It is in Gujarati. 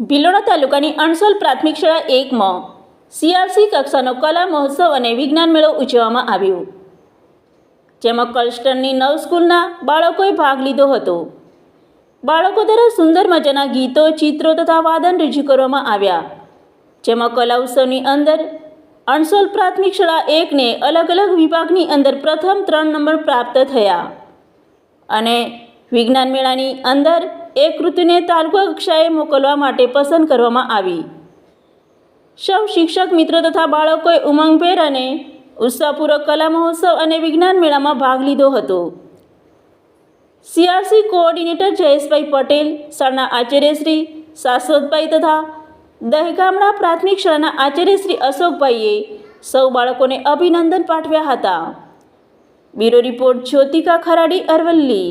ભિલોડા તાલુકાની અણસોલ પ્રાથમિક શાળા એકમાં સીઆરસી કક્ષાનો કલા મહોત્સવ અને વિજ્ઞાન મેળો ઉજવવામાં આવ્યો. જેમાં કલસ્ટરની નવ સ્કૂલના બાળકોએ ભાગ લીધો હતો. બાળકો દ્વારા સુંદર મજાના ગીતો, ચિત્રો તથા વાદન રજૂ કરવામાં આવ્યા. જેમાં કલા ઉત્સવની અંદર અણસોલ પ્રાથમિક શાળા એકને અલગ અલગ વિભાગની અંદર પ્રથમ ત્રણ નંબર પ્રાપ્ત થયા. અને વિજ્ઞાન મેળાની અંદર એક કૃતિને તાલુકા કક્ષાએ મોકલવા માટે પસંદ કરવામાં આવી. સૌ શિક્ષક, મિત્રો તથા બાળકોએ ઉમંગભેર અને ઉત્સાહપૂર્વક કલા મહોત્સવ અને વિજ્ઞાન મેળામાં ભાગ લીધો હતો. સીઆરસી કોઓર્ડિનેટર જયેશભાઈ પટેલ, શાળાના આચાર્યશ્રી શાશ્વતભાઈ તથા દહેગામડા પ્રાથમિક શાળાના આચાર્યશ્રી અશોકભાઈએ સૌ બાળકોને અભિનંદન પાઠવ્યા હતા. Bureau report Jyotika Kharadi Aravalli.